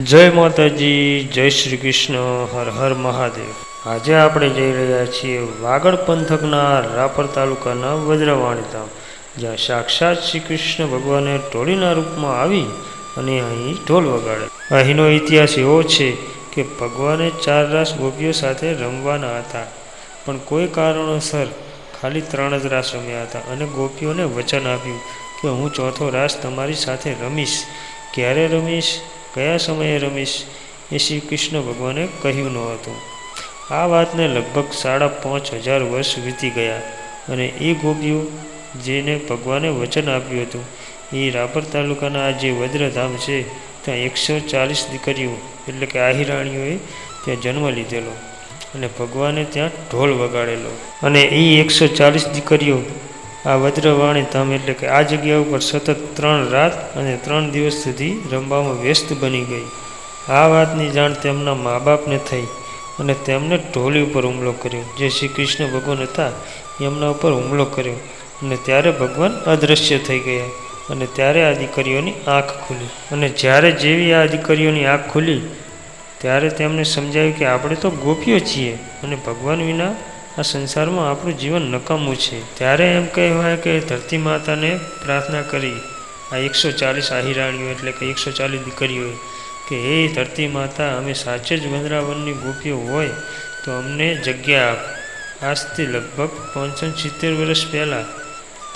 જય માતાજી, જય શ્રી કૃષ્ણ, હર હર મહાદેવ. આજે આપણે જઈ રહ્યા છીએ વાગડ પંથકના રાપર તાલુકાના વજ્રવાણી ધામ, જ્યાં સાક્ષાત શ્રી કૃષ્ણ ભગવાને ટોળીના રૂપમાં આવી અને અહીં ઢોલ વગાડે. અહીંનો ઇતિહાસ એવો છે કે ભગવાને ચાર રાસ ગોપીઓ સાથે રમવાના હતા, પણ કોઈ કારણોસર ખાલી ત્રણ જ રાસ રમ્યા હતા અને ગોપીઓને વચન આપ્યું કે હું ચોથો રાસ તમારી સાથે રમીશ. ક્યારે રમીશ? કયા સમયે રમીશ? એ શ્રી કૃષ્ણ ભગવાને કહ્યું ન હતું. આ વાતને લગભગ સાડા પાંચ હજાર વર્ષ વીતી ગયા અને એ ગોપીઓ જેને ભગવાને વચન આપ્યું હતું, એ રાપર તાલુકાના આ જે વજ્રધામ છે, ત્યાં એકસો ચાલીસ દીકરીઓ, એટલે કે આહિરાણીઓએ ત્યાં જન્મ લીધેલો અને ભગવાને ત્યાં ઢોલ વગાડેલો. અને એ એકસો ચાલીસ દીકરીઓ આ વજ્રવાણી તમ એટલે કે આ જગ્યા ઉપર સતત ત્રણ રાત અને ત્રણ દિવસ સુધી રમવામાં વ્યસ્ત બની ગઈ. આ વાતની જાણ તેમના મા બાપને થઈ અને તેમને ઢોલી ઉપર હુમલો કર્યો, જે શ્રી કૃષ્ણ ભગવાન હતા એમના ઉપર હુમલો કર્યો અને ત્યારે ભગવાન અદૃશ્ય થઈ ગયા અને ત્યારે આ દીકરીઓની આંખ ખુલી. અને જ્યારે જેવી આ દીકરીઓની આંખ ખુલી, ત્યારે તેમને સમજાયું કે આપણે તો ગોપીઓ છીએ અને ભગવાન વિના આ સંસારમાં આપણું જીવન નકામું છે. ત્યારે એમ કહેવાય કે ધરતી માતાને પ્રાર્થના કરી. આ એકસો ચાલીસ આહિરાણીઓ એટલે કે એકસો ચાલીસ દીકરીઓએ કે, હે ધરતી માતા, અમે સાચે જ વંદરાવનની ગોપીઓ હોય તો અમને જગ્યા આપ. આજથી લગભગ પાંચસો સિત્તેર વર્ષ પહેલાં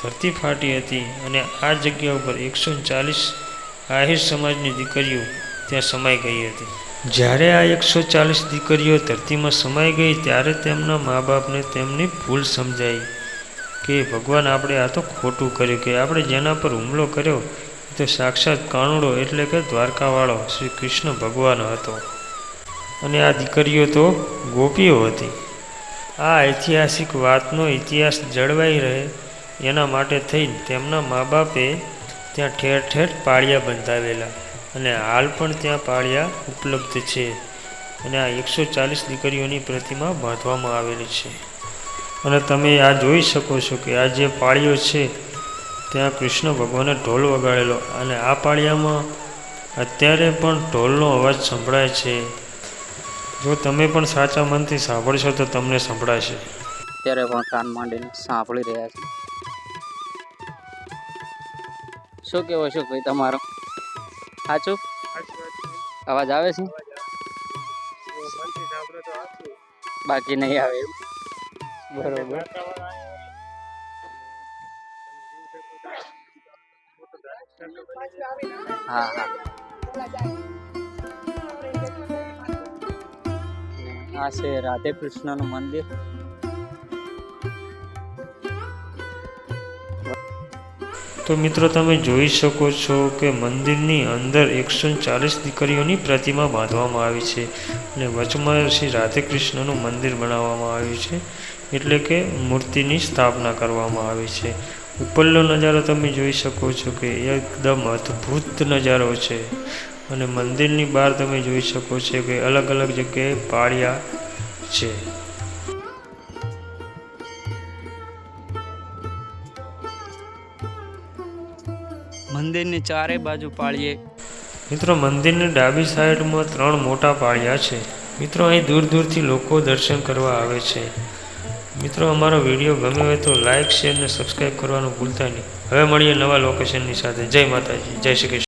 ધરતી ફાટી હતી અને આ જગ્યા ઉપર એકસો ચાલીસ આહિર સમાજની દીકરીઓ ત્યાં સમાઈ ગઈ હતી. જ્યારે આ એકસો ચાલીસ દીકરીઓ ધરતીમાં સમાઈ ગઈ, ત્યારે તેમના મા બાપને તેમની ભૂલ સમજાઈ કે ભગવાન આપણે આ તો ખોટું કર્યું કે આપણે જેના પર હુમલો કર્યો તો સાક્ષાત કાનુડો એટલે કે દ્વારકાવાળો શ્રી કૃષ્ણ ભગવાન હતો. અને આ દીકરીઓ તો ગોપીઓ હતી. આ ઐતિહાસિક વાતનો ઇતિહાસ જળવાઈ રહે એના માટે થઈને તેમના મા બાપે ત્યાં ઠેર ઠેર પાળિયા બંધાવેલા. અને હાલ પણ ત્યાં પાળિયા ઉપલબ્ધ છે અને આ એકસો ચાલીસ દીકરીઓની પ્રતિમા બાંધવામાં આવેલી છે. અને તમે આ જોઈ શકો છો કે આ જે પાળીઓ છે, ત્યાં કૃષ્ણ ભગવાને ઢોલ વગાડેલો અને આ પાળિયામાં અત્યારે પણ ઢોલનો અવાજ સંભળાય છે. જો તમે પણ સાચા મનથી સાંભળશો તો તમને સંભળાશે. અત્યારે પણ કાન માંડીને સાંભળી રહ્યા છે. શું કેવો છો ભાઈ તમારો? સાચું? અવાજ આવે છે? બાકી નહીં આવે બરોબર. હા હા. આ છે. રાધે કૃષ્ણનું મંદિર. તો મિત્રો તમે જોઈ શકો છો કે મંદિરની અંદર એકસો ચાલીસ દીકરીઓની પ્રતિમા બાંધવામાં આવી છે અને વચમાં શ્રી રાધે કૃષ્ણનું મંદિર બનાવવામાં આવ્યું છે એટલે કે મૂર્તિની સ્થાપના કરવામાં આવી છે. ઉપરનો નજારો તમે જોઈ શકો છો કે એકદમ અદ્ભુત નજારો છે અને મંદિરની બહાર તમે જોઈ શકો છો કે અલગ અલગ જગ્યાએ પાળિયા છે. મંદિરની ચારે બાજુ પાળીએ. મિત્રો, મંદિરની ડાબી સાઈડમાં ત્રણ મોટા પાળિયા છે. મિત્રો, અહીં દૂર દૂરથી લોકો દર્શન કરવા આવે છે. મિત્રો, અમારો વીડિયો ગમ્યો હોય તો લાઇક શેર અને સબસ્ક્રાઈબ કરવાનું ભૂલતા નહીં. હવે મળીએ નવા લોકેશનની સાથે. જય માતાજી. જય શ્રી કૃષ્ણ.